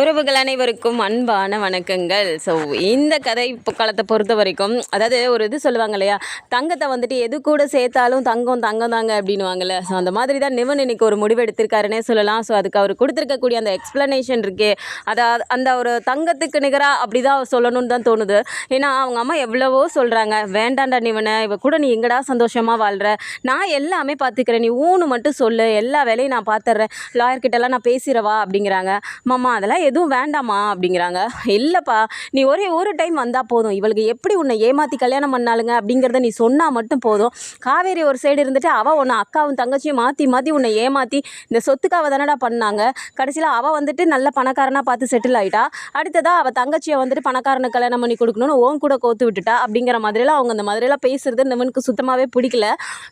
உறவுகள் அனைவருக்கும் அன்பான வணக்கங்கள். ஸோ இந்த கதை இப்போ காலத்தை பொறுத்த வரைக்கும் அதாவது ஒரு இது சொல்லுவாங்க இல்லையா? தங்கத்தை வந்துட்டு எது கூட சேர்த்தாலும் தங்கம் தங்கம் தாங்க அப்படின்வாங்கல்ல ஸோ அந்த மாதிரி தான் நிவன் இன்னைக்கு ஒரு முடிவு எடுத்திருக்காருன்னே சொல்லலாம். ஸோ அதுக்கு அவர் கொடுத்துருக்கக்கூடிய அந்த எக்ஸ்ப்ளனேஷன் இருக்கே அதாவது அந்த ஒரு தங்கத்துக்கு நிகராக அப்படி தான் சொல்லணும்னு தான் தோணுது. ஏன்னா அவங்க அம்மா எவ்வளவோ சொல்கிறாங்க வேண்டாண்டா நிவனை இவ கூட நீ எங்கடா சந்தோஷமாக வாழ்கிற நான் எல்லாமே பார்த்துக்கிறேன் நீ ஊனு மட்டும் சொல்லு. எல்லா வேலையும் நான் பார்த்துட்றேன் லாயர்கிட்டலாம் நான் பேசிடவா அப்படிங்கிறாங்க. மாமா அதெல்லாம் எதுவும் வேண்டாமா அப்படிங்கிறாங்க. இல்லைப்பா நீ ஒரே ஒரு டைம் வந்தால் போதும். இவளுக்கு எப்படி உன்னை ஏமாற்றி கல்யாணம் பண்ணாளுங்க அப்படிங்கிறத நீ சொன்னால் மட்டும் போதும். காவேரி ஒரு சைடு இருந்துட்டு அவள் உன்னை அக்காவும் தங்கச்சியும் மாற்றி மாற்றி உன்னை ஏமாற்றி இந்த சொத்துக்காக தானடா பண்ணாங்க. கடைசியில் அவள் வந்துட்டு நல்ல பணக்காரனாக பார்த்து செட்டில் ஆகிட்டா அடுத்ததாக அவள் தங்கச்சியை வந்துட்டு பணக்காரனை கல்யாணம் பண்ணி கொடுக்கணும்னு ஓன் கூட கோத்து விட்டுட்டா அப்படிங்கிற மாதிரிலாம் அவங்க அந்த மாதிரிலாம் பேசுறது நிவனுக்கு சுத்தமாகவே பிடிக்கல.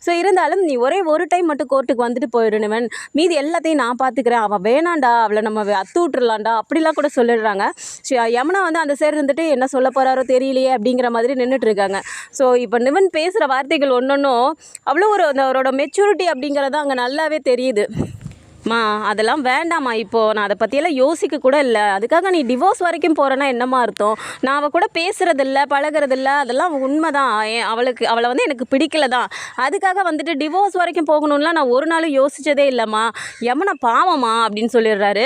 ஸோ இருந்தாலும் நீ ஒரே ஒரு டைம் மட்டும் கோர்ட்டுக்கு வந்துட்டு போயிடு நிவன் மீதி எல்லாத்தையும் நான் பார்த்துக்கிறேன். அவள் வேணாண்டா அவளை நம்ம அத்து விட்டுறலாம்டா அப்படிலாம் கூட சொல்லிடுறாங்க. யமுனா வந்து அந்த சைடு இருந்துட்டு என்ன சொல்ல போகிறாரோ தெரியலையே அப்படிங்கிற மாதிரி நின்றுட்டு இருக்காங்க. ஸோ இப்போ நிவன் பேசுகிற வார்த்தைகள் ஒன்றொன்றும் அவ்வளோ ஒரு அந்த அவரோட மெச்சூரிட்டி அப்படிங்கிறது அங்கே நல்லாவே தெரியுது. மா அதெல்லாம் வேண்டாம்மா. இப்போது நான் அதை பற்றியெல்லாம் யோசிக்க கூட இல்லை. அதுக்காக நீ டிவோர்ஸ் வரைக்கும் போகிறேன்னா என்னம்மா அர்த்தம்? நான் அவள் கூட பேசுகிறதில்ல பழகுறதில்ல அதெல்லாம் உண்மை தான் அவளுக்கு அவளை வந்து எனக்கு பிடிக்கல தான். அதுக்காக வந்துட்டு டிவோர்ஸ் வரைக்கும் போகணும்லாம் நான் ஒரு நாளும் யோசித்ததே இல்லைம்மா. யமுனா பாவம்மா அப்படின்னு சொல்லிடுறாரு.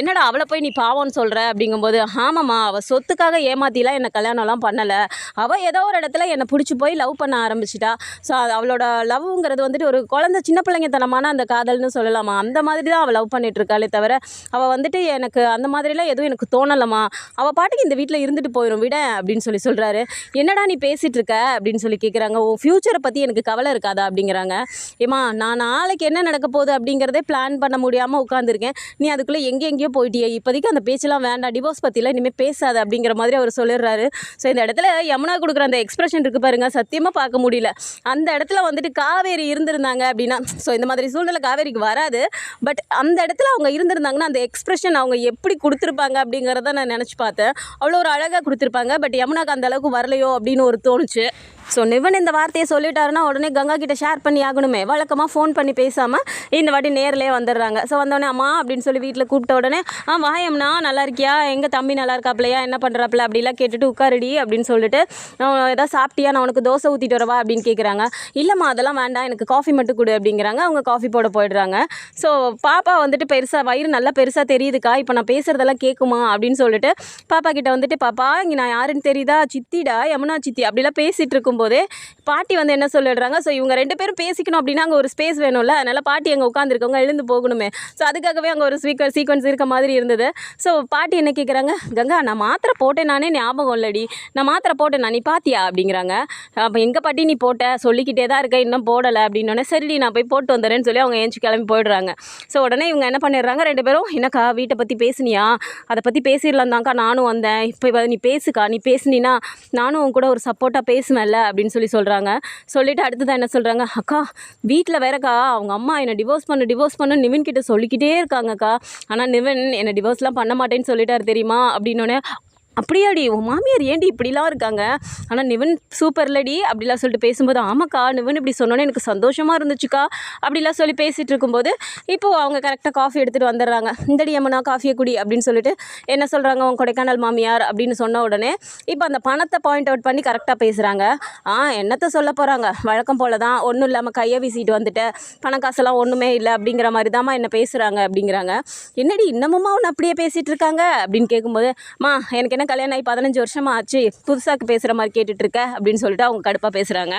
என்னடா அவளை போய் நீ பாவம்னு சொல்கிற அப்படிங்கும்போது ஆமாம்மா அவள் சொத்துக்காக ஏமாத்திலாம் என்னை கல்யாணம்லாம் பண்ணலை. அவள் ஏதோ ஒரு இடத்துல என்னை பிடிச்சி போய் லவ் பண்ண ஆரம்பிச்சிட்டா. ஸோ அவளோட லவ்ங்கிறது வந்துட்டு ஒரு குழந்தை சின்ன பிள்ளைங்கத்தனமான அந்த காதல்னு சொல்லலாமா? அந்த மாதிரி தான் அவள் லவ் பண்ணிட்டு இருக்காளே தவிர அவள் வந்துட்டு எனக்கு அந்த மாதிரிலாம் எதுவும் எனக்கு தோணலம்மா. அவள் பாட்டுக்கு இந்த வீட்டில் இருந்துட்டு போயிடும் விட அப்படின்னு சொல்லி சொல்கிறாரு என்னடா நீ பேசிகிட்டு இருக்க? அப்படின்னு சொல்லி கேட்குறாங்க உன் ஃப்யூச்சரை பற்றி எனக்கு கவலை இருக்காதா? அப்படிங்கிறாங்க. ஏமா நான் நாளைக்கு என்ன நடக்க போகுது அப்படிங்கிறதே பிளான் பண்ண முடியாமல் உட்காந்துருக்கேன் நீ அதுக்குள்ளே எங்கே எங்கேயோ போயிட்டியே. இப்போதைக்கு அந்த பேச்செல்லாம் வேண்டாம். டிவோர்ஸ் பற்றிலாம் இனிமேல் பேசாது அப்படிங்கிற மாதிரி அவர் சொல்லிடுறாரு. ஸோ இந்த இடத்துல யமுனா கொடுக்குற அந்த எக்ஸ்பிரஷன் இருக்குது பாருங்க. சத்தியமாக பார்க்க முடியல. அந்த இடத்துல வந்துட்டு காவேரி இருந்திருந்தாங்க அப்படின்னா ஸோ இந்த மாதிரி சூழ்நிலை காவேரிக்கு வராது. பட் அந்த இடத்துல அவங்க இருந்திருந்தாங்கன்னா அந்த எக்ஸ்பிரஷன் அவங்க எப்படி கொடுத்துருப்பாங்க அப்படிங்கிறத நான் நினச்சி பார்த்தேன். அவ்வளோ ஒரு அழகாக கொடுத்துருப்பாங்க. பட் யமுனாக்கு அந்த அளவுக்கு வரலையோ அப்படின்னு ஒரு தோணுச்சு. ஸோ நிவன் இந்த வார்த்தையை சொல்லிட்டாருன்னா உடனே கங்கா கிட்ட ஷேர் பண்ணி ஆகணுமே. வழக்கமாக ஃபோன் பண்ணி பேசாமல் இந்த வாட்டி நேரிலே வந்துடுறாங்க. ஸோ வந்தோடனே அம்மா அப்படின்னு சொல்லி வீட்டில் கூப்பிட்ட உடனே ஆ வாயம்னா நல்லா இருக்கியா? எங்கள் தம்பி நல்லா இருக்காப்லையா? என்ன பண்ணுறாப்ல அப்படிலாம் கேட்டுட்டு உட்காருடி அப்படின்னு சொல்லிட்டு ஏதாவது சாப்பிட்டியா? நான் உனக்கு தோசை ஊற்றிட்டு வரவா? அப்படின்னு கேட்குறாங்க இல்லைம்மா அதெல்லாம் வேண்டாம். எனக்கு காஃபி மட்டும் கொடு அப்படிங்கிறாங்க. அவங்க காஃபி போட போயிடுறாங்க. ஸோ பாப்பா வந்துட்டு பெருசாக வயிறு நல்லா பெருசாக தெரியுதுக்கா இப்போ நான் பேசுகிறதெல்லாம் கேட்குமா அப்படின்னு சொல்லிட்டு பாப்பா கிட்ட வந்துட்டு பாப்பா இங்கே நான் யாருன்னு தெரியுதா? சித்திடா? யமுனா சித்தி? அப்படிலாம் பேசிகிட்டு இருக்கும்போது பாட்டி வந்து என்ன சொல்லிடுறாங்க ஸோ இவங்க ரெண்டு பேரும் பேசிக்கணும் அப்படின்னா அங்கே ஒரு ஸ்பேஸ் வேணும்ல. அதனால் பாட்டி அங்கே உட்காந்துருக்கவங்க எழுந்து போகணுமே. ஸோ அதுக்காகவே அங்கே ஒரு ஸ்பீக்கர் சீக்வன்ஸ் இருக்க மாதிரி இருந்தது. ஸோ பாட்டி என்ன கேட்குறாங்க கங்கா நான் மாத்திரை போட்டேன் நானே ஞாபகம் இல்லடி. நான் மாத்திரை போட்டேன் நான் நீ பாத்தியா? அப்படிங்கிறாங்க. அப்போ எங்கள் பாட்டி நீ போட்ட? சொல்லிக்கிட்டே தான் இருக்க இன்னும் போடலை. அப்படின்னோடனே சரிடி நான் போய் போட்டு வந்துடுறேன்னு சொல்லி அவங்க ஏஞ்சி கிளம்பி போயிடுறாங்க. ஸோ உடனே இவங்க என்ன பண்ணிடுறாங்க? ரெண்டு பேரும் என்னக்கா வீட்டை பற்றி பேசுனியா? அதை பற்றி பேசிடலாம் தான்க்கா நானும் வந்தேன். இப்போ நீ பேசுக்கா. நீ பேசுனீன்னா நானும் உன் கூட ஒரு சப்போர்ட்டாக பேசுவேன்ல அப்படின்னு சொல்லி சொல்கிறாங்க சொல்லிவிட்டு அடுத்ததான் என்ன சொல்கிறாங்க அக்கா வீட்டில் வேறக்கா அவங்க அம்மா என்னை டிவோர்ஸ் பண்ணு டிவோர்ஸ் பண்ணு நிவின் கிட்ட சொல்லிக்கிட்டே இருக்காங்கக்கா. ஆனால் நிவின் என்னை டிவோர்ஸ்லாம் பண்ண மாட்டேன்னு சொல்லிட்டாரு தெரியுமா? அப்படின்னோடனே அப்படியாடி உன் மாமியார் ஏன்டி இப்படிலாம் இருக்காங்க? ஆனால் நிவன் சூப்பர் இல்லடி அப்படிலாம் சொல்லிட்டு பேசும்போது ஆமாக்கா நிவன் இப்படி சொன்னோன்னே எனக்கு சந்தோஷமாக இருந்துச்சுக்கா அப்படிலாம் சொல்லி பேசிகிட்டு இருக்கும்போது இப்போது அவங்க கரெக்டாக காஃபி எடுத்துகிட்டு வந்துடுறாங்க. இந்தடி அம்மனா காஃபியை குடி அப்படின்னு சொல்லிட்டு என்ன சொல்கிறாங்க உன் கொடைக்கானல் மாமியார் அப்படின்னு சொன்ன உடனே இப்போ அந்த பணத்தை பாயிண்ட் அவுட் பண்ணி கரெக்டாக பேசுகிறாங்க ஆ என்னத்தை சொல்ல போகிறாங்க வழக்கம் போல் தான் ஒன்றும் இல்லாமல் கையை வீசிட்டு வந்துட்டு பணம் காசெல்லாம் ஒன்றுமே இல்லை அப்படிங்கிற மாதிரி தாம்மா என்ன பேசுகிறாங்க அப்படிங்கிறாங்க. என்னடி இன்னமுமா ஒன்று அப்படியே பேசிகிட்டு இருக்காங்க? அப்படின்னு கேட்கும்போது மா எனக்கு என்ன கல்யாணம் ஆகி பதினஞ்சு வருஷமா ஆச்சு புதுசாக பேசுகிற மாதிரி கேட்டுட்டு இருக்க அப்படின்னு சொல்லிட்டு அவங்க கடுப்பாக பேசுகிறாங்க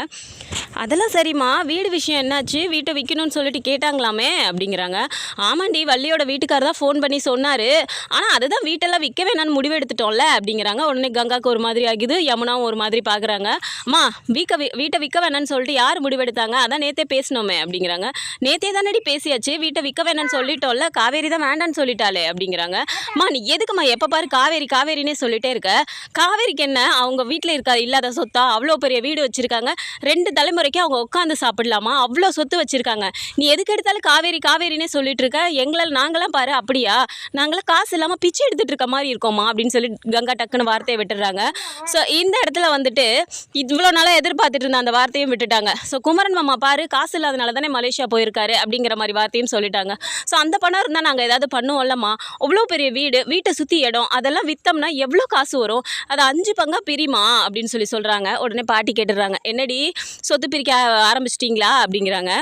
அதெல்லாம் சரிம்மா. வீடு விஷயம் என்னாச்சு? வீட்டை விற்கணும்னு சொல்லிட்டு கேட்டாங்களாமே? அப்படிங்கிறாங்க. ஆமாண்டி வள்ளியோட வீட்டுக்காரர் தான் ஃபோன் பண்ணி சொன்னார். ஆனால் அதுதான் வீட்டெல்லாம் விற்க வேணாம்னு முடிவு எடுத்துட்டோம்ல அப்படிங்கிறாங்க. உடனே கங்காக்கு ஒரு மாதிரி ஆகுது. யமுனாவும் ஒரு மாதிரி பார்க்குறாங்க அம்மா வீக்க வி- வீட்டை விற்க வேணாம்னு சொல்லிட்டு யார் முடிவெடுத்தாங்க? அதான் நேத்தே பேசினோமே அப்படிங்கிறாங்க. நேத்தே தானடி பேசியாச்சு. வீட்டை விற்க வேணாம்னு சொல்லிட்டோம்ல? காவேரி தான் வேண்டான்னு சொல்லிட்டாளே அப்படிங்கிறாங்க. அம்மா நீ எதுக்கும்மா எப்போ பாரு காவேரி காவேரினே சொல்லிட்டே இருக்க? காவேரிக்கு என்ன? அவங்க வீட்டில் இருக்கா இல்லாத சொத்தா? அவ்வளோ பெரிய வீடு வச்சுருக்காங்க. ரெண்டு தலைமுறை வரைக்கும் அவங்க உட்காந்து சாப்பிடலாமா? அவ்வளோ சொத்து வச்சுருக்காங்க. நீ எதுக்கு எடுத்தாலும் காவேரி காவேரினே சொல்லிட்டு இருக்க எங்களால் நாங்களாம் பாரு அப்படியா? நாங்களாம் காசு இல்லாமல் பிச்சை எடுத்துகிட்டு இருக்க மாதிரி இருக்கோமா? அப்படின்னு சொல்லி கங்கா டக்குன்னு வார்த்தையை விட்டுடுறாங்க. ஸோ இந்த இடத்துல வந்துட்டு இவ்வளோ நாளாக எதிர்பார்த்துட்டு இருந்த அந்த வார்த்தையும் விட்டுட்டாங்க. ஸோ குமரன் மாமா பாரு காசு இல்லாதனால தானே மலேசியா போயிருக்காரு அப்படிங்கிற மாதிரி வார்த்தையும் சொல்லிட்டாங்க. ஸோ அந்த பணம் இருந்தால் நாங்கள் ஏதாவது பண்ணுவோம்லம்மா. அவ்வளோ பெரிய வீடு வீட்டை சுற்றி இடம் அதெல்லாம் விற்றோம்னா எவ்வளோ காசு வரும்? அதை அஞ்சு பங்கா பிரிமா அப்படின்னு சொல்லி சொல்கிறாங்க உடனே பாட்டி கேட்டுடுறாங்க. என்னடி சொத்து பிரிக்க ஆரம்பிச்சிட்டிங்களா அப்படிங்கிறாங்க.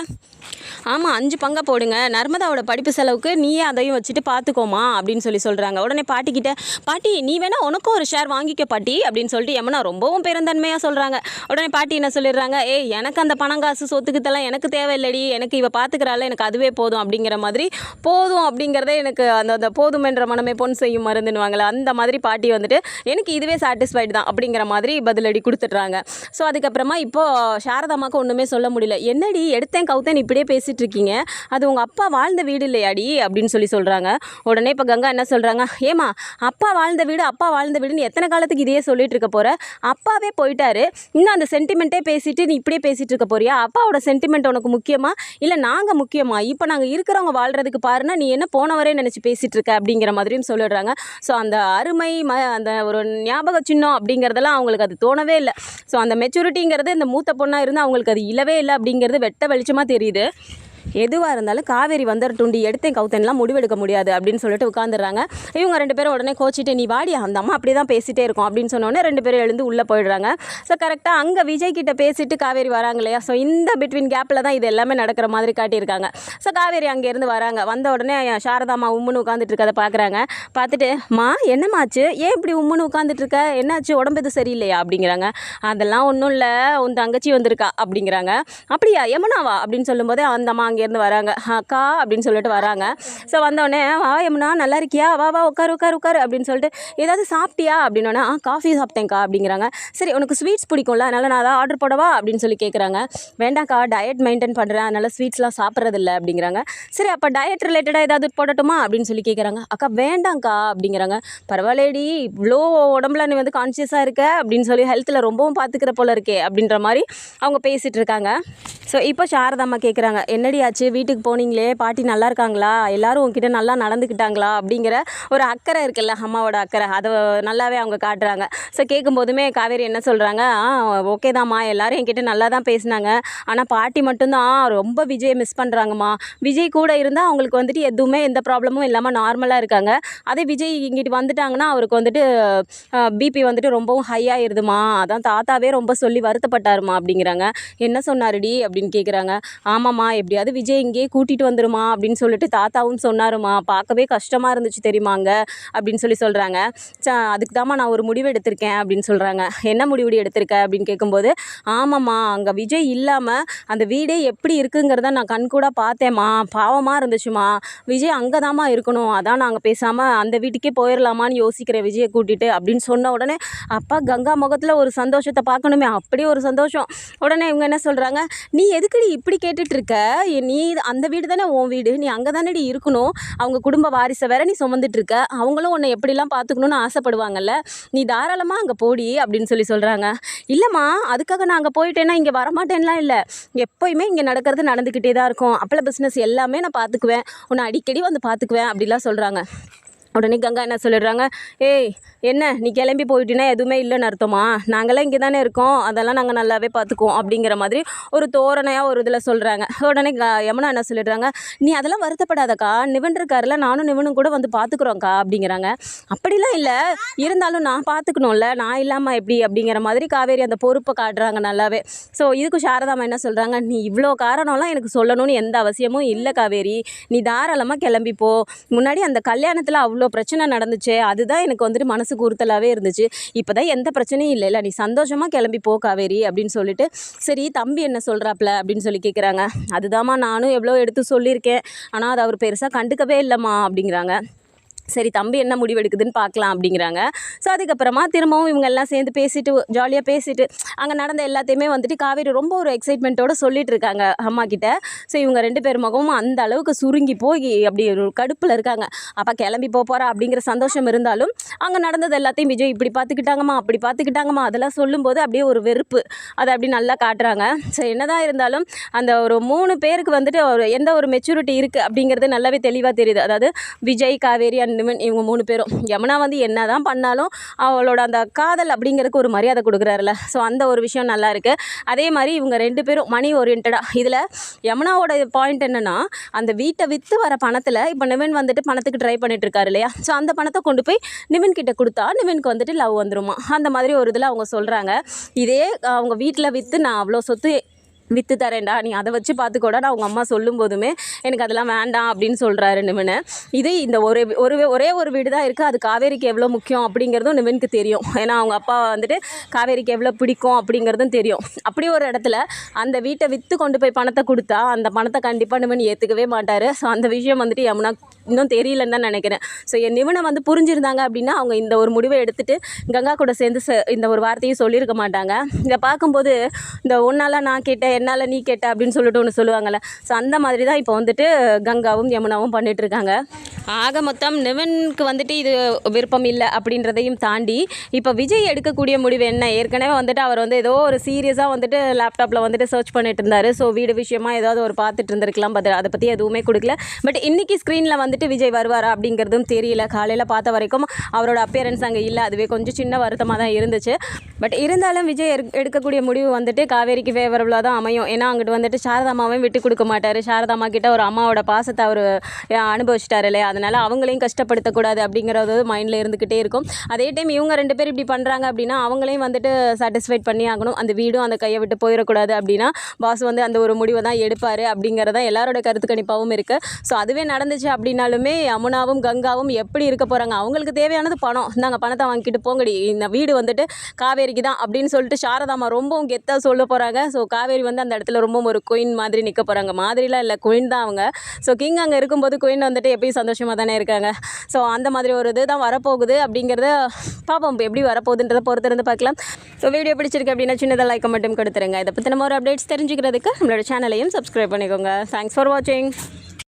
ஆமாம் அஞ்சு பங்கை போடுங்க. நர்மதாவோட படிப்பு செலவுக்கு நீயே அதையும் வச்சுட்டு பார்த்துக்கோமா அப்படின்னு சொல்லி சொல்கிறாங்க உடனே பாட்டிக்கிட்ட பாட்டி நீ வேணால் உனக்கும் ஒரு ஷேர் வாங்கிக்க பாட்டி அப்படின்னு சொல்லிட்டு யமுனா ரொம்பவும் பெருந்தன்மையாக சொல்கிறாங்க உடனே பாட்டி என்ன சொல்லிடுறாங்க ஏ எனக்கு அந்த பணம் காசு சொத்துக்குத்தெல்லாம் எனக்கு தேவையில்லடி. எனக்கு இவ பார்த்துக்கிறாள் எனக்கு அதுவே போதும் அப்படிங்கிற மாதிரி போதும் அப்படிங்கிறதே எனக்கு அந்த அந்த போதும் என்ற மனமே பொன் செய்யும் மருந்துன்னுவாங்களே அந்த மாதிரி பாட்டி வந்துட்டு எனக்கு இதுவே சாட்டிஸ்ஃபைடு தான் அப்படிங்கிற மாதிரி பதிலடி கொடுத்துட்றாங்க. ஸோ அதுக்கப்புறமா இப்போது சாரதாமாக்கு ஒன்றுமே சொல்ல முடியல. என்னடி எடுத்தேன் கவுத்தேன் இப்படியே பேசி இருக்கீங்க அது உங்கள் அப்பா வாழ்ந்த வீடு இல்லையாடி அப்படின்னு சொல்லி சொல்கிறாங்க உடனே இப்போ கங்கா என்ன சொல்கிறாங்க ஏமா அப்பா வாழ்ந்த வீடு அப்பா வாழ்ந்த வீடுன்னு எத்தனை காலத்துக்கு இதையே சொல்லிட்டு இருக்க போகிற அப்பாவே போயிட்டாரு. இன்னும் அந்த சென்டிமெண்ட்டே பேசிட்டு நீ இப்படியே பேசிகிட்டு இருக்க போறியா? அப்பாவோட சென்டிமெண்ட் உனக்கு முக்கியமா? இல்லை நாங்கள் முக்கியமா? இப்போ நாங்கள் இருக்கிறவங்க வாழ்கிறதுக்கு பாருன்னா நீ என்ன போனவரே நினச்சி பேசிகிட்டு இருக்க அப்படிங்கிற மாதிரியும் சொல்லிடுறாங்க. ஸோ அந்த அருமை ம அந்த ஒரு ஞாபக சின்னம் அப்படிங்கிறதெல்லாம் அவங்களுக்கு அது தோணவே இல்லை. ஸோ அந்த மெச்சூரிட்டிங்கிறது இந்த மூத்த பொண்ணாக இருந்து அவங்களுக்கு அது இல்லவே இல்லை அப்படிங்கிறது வெட்ட வெளிச்சமாக தெரியுது. எதுவாக இருந்தாலும் காவேரி வந்துடட்டுண்டி எடுத்தேன் கவுத்தன்லாம் முடிவெடுக்க முடியாது அப்படின்னு சொல்லிட்டு உட்காந்துடுறாங்க இவங்க ரெண்டு பேரும் உடனே கோச்சிட்டு நீ வாடி அந்த அம்மா அப்படி தான் பேசிட்டே இருக்கும் அப்படின்னு சொன்னோடனே ரெண்டு பேரும் எழுந்து உள்ளே போயிடுறாங்க. ஸோ கரெக்டாக அங்கே விஜய் கிட்ட பேசிட்டு காவேரி வராங்க இல்லையா? ஸோ இந்த பிட்வீன் கேப்பில் தான் இது எல்லாமே நடக்கிற மாதிரி காட்டியிருக்காங்க. ஸோ காவேரி அங்கேருந்து வராங்க. வந்த உடனே சாரதாம்மா உம்முன்னு உட்காந்துட்டு இருக்கதை பார்க்குறாங்க பார்த்துட்டு மா என்னமாச்சு ஏன் இப்படி உம்முன்னு உட்காந்துட்டு இருக்க? என்னாச்சு? உடம்பு எதுவும் சரியில்லையா? அப்படிங்கிறாங்க. அதெல்லாம் ஒன்றும் இல்லை. உன் தங்கச்சி வந்திருக்கா அப்படிங்கிறாங்க. அப்படியா? எமனாவா? அப்படின்னு சொல்லும்போது அந்த அம்மா அங்கேருந்து வராங்க. அக்கா அப்படின்னு சொல்லிட்டு வராங்க. ஸோ வந்தோடனே வா எம்னா நல்லா இருக்கியா? வா வா உட்காரு உட்காரு உட்காரு அப்படின்னு சொல்லிட்டு ஏதாவது சாப்பிட்டியா? அப்படின்னோடனே ஆ காஃபி சாப்பிட்டேன்க்கா அப்படிங்கிறாங்க. சரி உனக்கு ஸ்வீட்ஸ் பிடிக்கும்ல அதனால் நான் அதான் ஆர்டர் போடவா? அப்படின்னு சொல்லி கேட்குறாங்க வேண்டாம்க்கா டயட் மெயின்டைன் பண்ணுறேன் அதனால் ஸ்வீட்ஸ்லாம் சாப்பிட்றதில்ல அப்படிங்கிறாங்க. சரி அப்போ டயட் ரிலேட்டடாக ஏதாவது போடட்டுமா? அப்படின்னு சொல்லி கேட்குறாங்க அக்கா வேண்டாம்க்கா அப்படிங்கிறாங்க. பரவாயில்லடி இவ்வளோ உடம்புல நீ வந்து கான்சியஸாக இருக்க அப்படின்னு சொல்லி ஹெல்த்தில் ரொம்பவும் பார்த்துக்கிற போல இருக்கே அப்படின்ற மாதிரி அவங்க பேசிகிட்டு இருக்காங்க. ஸோ இப்போ சாரதாம்மா கேட்குறாங்க என்னடி ஆச்சு வீட்டுக்கு போனீங்களே? பாட்டி நல்லா இருக்காங்களா? எல்லாரும் உங்ககிட்ட நல்லா நடந்துக்கிட்டாங்களா? அப்படிங்கிற ஒரு அக்கறை இருக்குல்ல அம்மாவோட அக்கறை. அதை நல்லாவே அவங்க காட்டுறாங்க. ஸோ கேட்கும்போதுமே காவேரி என்ன சொல்கிறாங்க ஓகே தாம்மா. எல்லாரும் என்கிட்ட நல்லா தான் பேசினாங்க. ஆனால் பாட்டி மட்டும்தான். ரொம்ப விஜயை மிஸ் பண்ணுறாங்கம்மா விஜய் கூட இருந்தால் அவங்களுக்கு வந்துட்டு எதுவுமே எந்த ப்ராப்ளமும் இல்லாமல் நார்மலாக இருக்காங்க. அதே விஜய் இங்கிட்டு வந்துட்டாங்கன்னா அவருக்கு வந்துட்டு பிபி வந்துட்டு ரொம்பவும் ஹை ஆயிருதுமா அதான் தாத்தாவே ரொம்ப சொல்லி வருத்தப்பட்டாருமா அப்படிங்கிறாங்க. என்ன சொன்னாருடி? அப்படின்னு கேட்குறாங்க ஆமாம்மா. எப்படியாவது விஜய் இங்கேயே கூட்டிகிட்டு வந்துருமா அப்படின்னு சொல்லிட்டு தாத்தாவும் சொன்னாருமா. பார்க்கவே கஷ்டமாக இருந்துச்சு தெரியுமாங்க அப்படின்னு சொல்லி சொல்கிறாங்க ச அதுக்கு தாம்மா நான் ஒரு முடிவு எடுத்திருக்கேன் அப்படின்னு சொல்கிறாங்க என்ன முடிவு எடுத்திருக்க அப்படின்னு கேட்கும்போது ஆமாம்மா அங்கே விஜய் இல்லாமல் அந்த வீடே எப்படி இருக்குங்கிறத நான் கண்கூட பார்த்தேம்மா. பாவமாக இருந்துச்சுமா. விஜய் அங்கே தாம்மா இருக்கணும். அதான் நாங்கள் பேசாமல் அந்த வீட்டுக்கே போயிடலாமான்னு யோசிக்கிறேன் விஜயை கூட்டிகிட்டு அப்படின்னு சொன்ன உடனே அப்பா கங்கா முகத்தில் ஒரு சந்தோஷத்தை பார்க்கணுமே. அப்படியே ஒரு சந்தோஷம். உடனே இவங்க என்ன சொல்கிறாங்க நீ எதுக்குடி இப்படி கேட்டுட்ருக்க நீ அந்த வீடு தானே உன் வீடு? நீ அங்கே தானேடி இருக்கணும். அவங்க குடும்ப வாரிசை வேற நீ சுமந்துட்டுருக்க அவங்களும் உன்னை எப்படிலாம் பார்த்துக்கணும்னு ஆசைப்படுவாங்கல்ல. நீ தாராளமாக அங்கே போடி அப்படின்னு சொல்லி சொல்கிறாங்க இல்லைம்மா அதுக்காக நான் அங்கே போயிட்டேன்னா இங்கே வரமாட்டேன்லாம் இல்லை. எப்போயுமே இங்கே நடக்கிறது நடந்துக்கிட்டே தான் இருக்கும். அப்பள பிஸ்னஸ் எல்லாமே நான் பார்த்துக்குவேன் உன்னை அடிக்கடி வந்து பார்த்துக்குவேன் அப்படிலாம் சொல்கிறாங்க உடனே கங்கா என்ன சொல்லிடுறாங்க ஏய் என்ன நீ கிளம்பி போயிட்டீன்னா எதுவுமே இல்லைன்னு அர்த்தமா? நாங்களாம் இங்கே தானே இருக்கோம் அதெல்லாம் நாங்கள் நல்லாவே பார்த்துக்குவோம் அப்படிங்கிற மாதிரி ஒரு தோரணையாக ஒரு இதில் சொல்கிறாங்க உடனே க யமுனா என்ன சொல்லிடுறாங்க நீ அதெல்லாம் வருத்தப்படாதக்கா நிவன் இருக்காருல நானும் நிவனும் கூட வந்து பார்த்துக்குறோங்க்கா அப்படிங்கிறாங்க. அப்படிலாம் இல்லை இருந்தாலும் நான் பார்த்துக்கணும்ல நான் இல்லாமல் எப்படி அப்படிங்கிற மாதிரி காவேரி அந்த பொறுப்பை காட்டுறாங்க நல்லாவே. ஸோ இதுக்கு சாரதாமா என்ன சொல்கிறாங்க நீ இவ்வளோ காரணம்லாம் எனக்கு சொல்லணும்னு எந்த அவசியமும் இல்லை காவேரி நீ தாராளமாக கிளம்பி போ. முன்னாடி அந்த கல்யாணத்தில் அவ்வளோ பிரச்சனை நடந்துச்சே? அதுதான் எனக்கு வந்துட்டு மனசுக்கு உறுத்தலாகவே இருந்துச்சு. இப்போ தான் எந்த பிரச்சனையும் இல்லைல்ல. நீ சந்தோஷமாக கிளம்பி போ காவேரி அப்படின்னு சொல்லிட்டு சரி தம்பி என்ன சொல்கிறாப்ல அப்படின்னு சொல்லி கேட்குறாங்க அதுதாம்மா நானும் எவ்வளோ எடுத்து சொல்லியிருக்கேன். ஆனால் அது அவர் பெருசாக கண்டுக்கவே இல்லைம்மா அப்படிங்கிறாங்க. சரி தம்பி என்ன முடிவெடுக்குதுன்னு பார்க்கலாம் அப்படிங்கிறாங்க. ஸோ அதுக்கப்புறமா திரும்பவும் இவங்க எல்லாம் சேர்ந்து பேசிட்டு ஜாலியாக பேசிட்டு அங்கே நடந்த எல்லாத்தையுமே வந்துட்டு காவேரி ரொம்ப ஒரு எக்ஸைட்மெண்ட்டோட சொல்லிட்டு இருக்காங்க அம்மா கிட்ட. ஸோ இவங்க ரெண்டு பேர் முகமும் அந்த அளவுக்கு சுருங்கி போய் அப்படி ஒரு கடுப்பில் இருக்காங்க. அப்போ கிளம்பி போக போகிறா அப்படிங்கிற சந்தோஷம் இருந்தாலும் அங்கே நடந்தது எல்லாத்தையும் விஜய் இப்படி பார்த்துக்கிட்டாங்கம்மா அப்படி பார்த்துக்கிட்டாங்கம்மா அதெல்லாம் சொல்லும்போது அப்படியே ஒரு வெறுப்பு. அதை அப்படி நல்லா காட்டுறாங்க. ஸோ என்னதான் இருந்தாலும் அந்த ஒரு மூணு பேருக்கு வந்துட்டு ஒரு எந்த ஒரு மெச்சூரிட்டி இருக்குது அப்படிங்கிறது நல்லாவே தெளிவாக தெரியுது. அதாவது விஜய் காவேரி அண்ட் இவங்க மூணு பேரும். யமுனா வந்து என்ன தான் பண்ணாலும் அவளோட அந்த காதல் அப்படிங்கிறதுக்கு ஒரு மரியாதை கொடுக்குறாருல ஸோ அந்த ஒரு விஷயம் நல்லா இருக்குது அதே மாதிரி இவங்க ரெண்டு பேரும் மணி ஓரியன்டாக இதில் யமுனாவோட பாயிண்ட் என்னென்னா அந்த வீட்டை விற்று வர பணத்தில் இப்போ நிவின் வந்துட்டு பணத்துக்கு ட்ரை பண்ணிட்டு இருக்காரு இல்லையா? ஸோ அந்த பணத்தை கொண்டு போய் நிவின் கிட்ட கொடுத்தா நிவின்க்கு வந்துட்டு லவ் வந்துருமா? அந்த மாதிரி ஒரு இதில் அவங்க சொல்கிறாங்க இதே அவங்க வீட்டில் விற்று நான் அவ்வளோ சொத்து விற்று தரேன்டா நீ அதை வச்சு பார்த்துக்கோடான்னு அவங்க அம்மா சொல்லும் போதுமே எனக்கு அதெல்லாம் வேண்டாம் அப்படின்னு சொல்கிறாரு நிவின் இது இந்த ஒரு ஒரு ஒரே ஒரு வீடு தான் இருக்குது அது காவேரிக்கு எவ்வளோ முக்கியம் அப்படிங்கிறதும் நிமினுக்கு தெரியும். ஏன்னா அவங்க அப்பா வந்துட்டு காவேரிக்கு எவ்வளோ பிடிக்கும் அப்படிங்கிறதும் தெரியும். அப்படி ஒரு இடத்துல அந்த வீட்டை விற்று கொண்டு போய் பணத்தை கொடுத்தா அந்த பணத்தை கண்டிப்பாக நிமின் ஏற்றுக்கவே மாட்டார். ஸோ அந்த விஷயம் வந்துட்டு யமுனா இன்னும் தெரியலன்னு தான் நினைக்கிறேன். ஸோ என் நிவினை வந்து புரிஞ்சிருந்தாங்க அப்படின்னா அவங்க இந்த ஒரு முடிவை எடுத்துகிட்டு கங்கா கூட சேர்ந்து இந்த ஒரு வார்த்தையும் சொல்லியிருக்க மாட்டாங்க. இதை பார்க்கும்போது இந்த ஒன்றால் நான் கேட்டேன் என்னால் நீ கேட்ட அப்படின்னு சொல்லிட்டு ஒன்று சொல்லுவாங்கள்ல ஸோ அந்த மாதிரி தான் இப்போ வந்துட்டு கங்காவும் யமுனாவும் பண்ணிகிட்ருக்காங்க இருக்காங்க ஆக மொத்தம் நிவனுக்கு வந்துட்டு இது விருப்பம் இல்லை அப்படின்றதையும் தாண்டி இப்போ விஜய் எடுக்கக்கூடிய முடிவு என்ன? ஏற்கனவே வந்துட்டு அவர் வந்து ஏதோ ஒரு சீரியஸாக வந்துட்டு லேப்டாப்பில் வந்துட்டு சர்ச் பண்ணிட்டு இருந்தார். ஸோ வீடு விஷயமா ஏதாவது ஒரு பார்த்துட்டு இருந்திருக்கலாம். பட் அதை பற்றி எதுவுமே கொடுக்கல. பட் இன்றைக்கி ஸ்க்ரீனில் வந்துட்டு விஜய் வருவாரா அப்படிங்கிறதும் தெரியல. காலையில் பார்த்த வரைக்கும் அவரோட அப்பியரன்ஸ் அங்கே இல்லை. அதுவே கொஞ்சம் சின்ன வருத்தமாக தான் இருந்துச்சு. பட் இருந்தாலும் விஜய் எடுக்க- எடுக்கக்கூடிய முடிவு வந்துட்டு காவேரிக்கு ஃபேவரபுளாக தான் அமையும் ஏன்னா அங்கிட்டு வந்துட்டு சாரதாமாவையும் விட்டு கொடுக்க மாட்டார். சாரதாமா கிட்ட ஒரு அம்மாவோட பாசத்தை அவர் அனுபவிச்சிட்டாரு இல்லையா? அதனால் அவங்களையும் கஷ்டப்படுத்தக்கூடாது அப்படிங்கிறது மைண்டில் இருந்துக்கிட்டே இருக்கும். அதே டைம் இவங்க ரெண்டு பேர் இப்படி பண்ணுறாங்க அப்படின்னா அவங்களையும் வந்துட்டு சாட்டிஸ்ஃபைட் பண்ணி ஆகணும். அந்த வீடும் அந்த கையை விட்டு போயிடக்கூடாது அப்படின்னா பாஸ் வந்து அந்த ஒரு முடிவை தான் எடுப்பார் அப்படிங்கிறதான் எல்லாரோட கருத்து கணிப்பாகவும் இருக்குது ஸோ அதுவே நடந்துச்சு அப்படின்னாலுமே யமுனாவும் கங்காவும் எப்படி இருக்க போகிறாங்க அவங்களுக்கு தேவையானது பணம். நாங்கள் பணத்தை வாங்கிட்டு போங்கடி. இந்த வீடு வந்துட்டு காவேரிக்கு தான் அப்படின்னு சொல்லிட்டு சாரதாமா ரொம்பவும் கெத்தாக சொல்ல போகிறாங்க ஸோ காவேரி வந்து அந்த இடத்துல ரொம்பவும் ஒரு குயின் மாதிரி நிற்க போகிறாங்க மாதிரிலாம் இல்லை குயின் தான் அவங்க. ஸோ கிங் அங்கே இருக்கும்போது குயின் வந்துட்டு எப்பயும் சந்தோஷமாக தானே இருக்காங்க. ஸோ அந்த மாதிரி ஒரு இது தான் வரப்போகுது அப்படிங்கிறத பார்ப்போம் இப்போ எப்படி வரப்போகுதுன்றதை பொறுத்திருந்து பார்க்கலாம் ஸோ வீடியோ பிடிச்சிருக்கு அப்படின்னா சின்னதாக லைக் மட்டும் கொடுத்துருங்க. இதை பற்றி நம்ம ஒரு அப்டேட்ஸ் தெரிஞ்சுக்கிறதுக்கு நம்மளோட சேனலையும் சப்ஸ்கிரைப் பண்ணிக்கோங்க. தேங்க்ஸ் ஃபார் வாட்சிங்